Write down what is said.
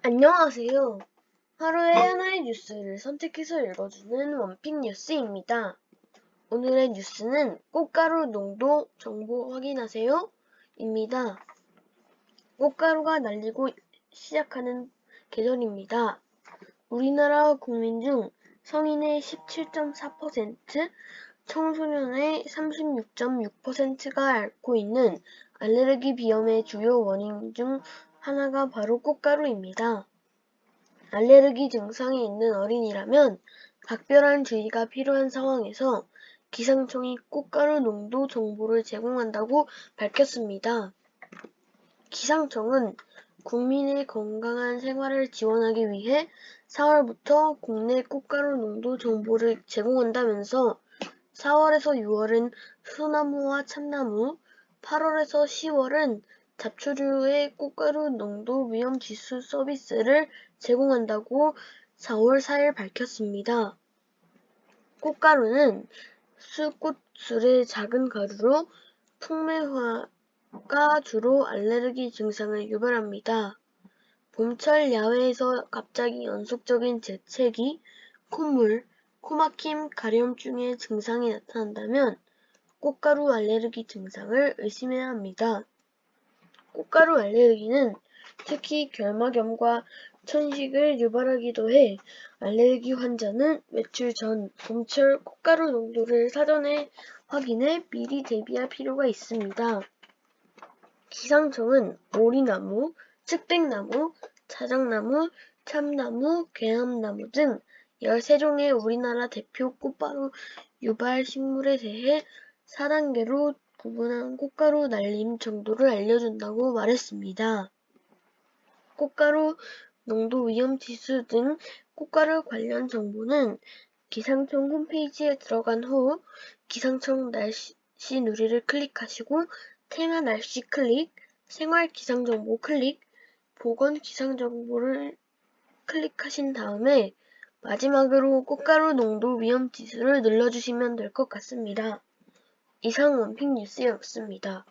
안녕하세요. 하루에 하나의 뉴스를 선택해서 읽어주는 원픽 뉴스입니다. 오늘의 뉴스는 꽃가루 농도 정보 확인하세요. 입니다. 꽃가루가 날리고 시작하는 계절입니다. 우리나라 국민 중 성인의 17.4%, 청소년의 36.6%가 앓고 있는 알레르기 비염의 주요 원인 중 하나가 바로 꽃가루입니다. 알레르기 증상이 있는 어린이라면 각별한 주의가 필요한 상황에서 기상청이 꽃가루 농도 정보를 제공한다고 밝혔습니다. 기상청은 국민의 건강한 생활을 지원하기 위해 4월부터 국내 꽃가루 농도 정보를 제공한다면서 4월에서 6월은 소나무와 참나무, 8월에서 10월은 잡초류의 꽃가루 농도 위험 지수 서비스를 제공한다고 4월 4일 밝혔습니다. 꽃가루는 수꽃술의 작은 가루로 풍매화가 주로 알레르기 증상을 유발합니다. 봄철 야외에서 갑자기 연속적인 재채기, 콧물, 코막힘, 가려움증의 증상이 나타난다면 꽃가루 알레르기 증상을 의심해야 합니다. 꽃가루 알레르기는 특히 결막염과 천식을 유발하기도 해 알레르기 환자는 외출 전 봄철 꽃가루 농도를 사전에 확인해 미리 대비할 필요가 있습니다. 기상청은 오리나무, 측백나무, 자작나무, 참나무, 괴함나무 등 13종의 우리나라 대표 꽃가루 유발 식물에 대해 4단계로 구분한 꽃가루 날림 정도를 알려준다고 말했습니다. 꽃가루 농도 위험 지수 등 꽃가루 관련 정보는 기상청 홈페이지에 들어간 후 기상청 날씨 누리를 클릭하시고 테마 날씨 클릭, 생활 기상 정보 클릭, 보건 기상 정보를 클릭하신 다음에 마지막으로 꽃가루 농도 위험 지수를 눌러주시면 될 것 같습니다. 이상 원픽 뉴스였습니다.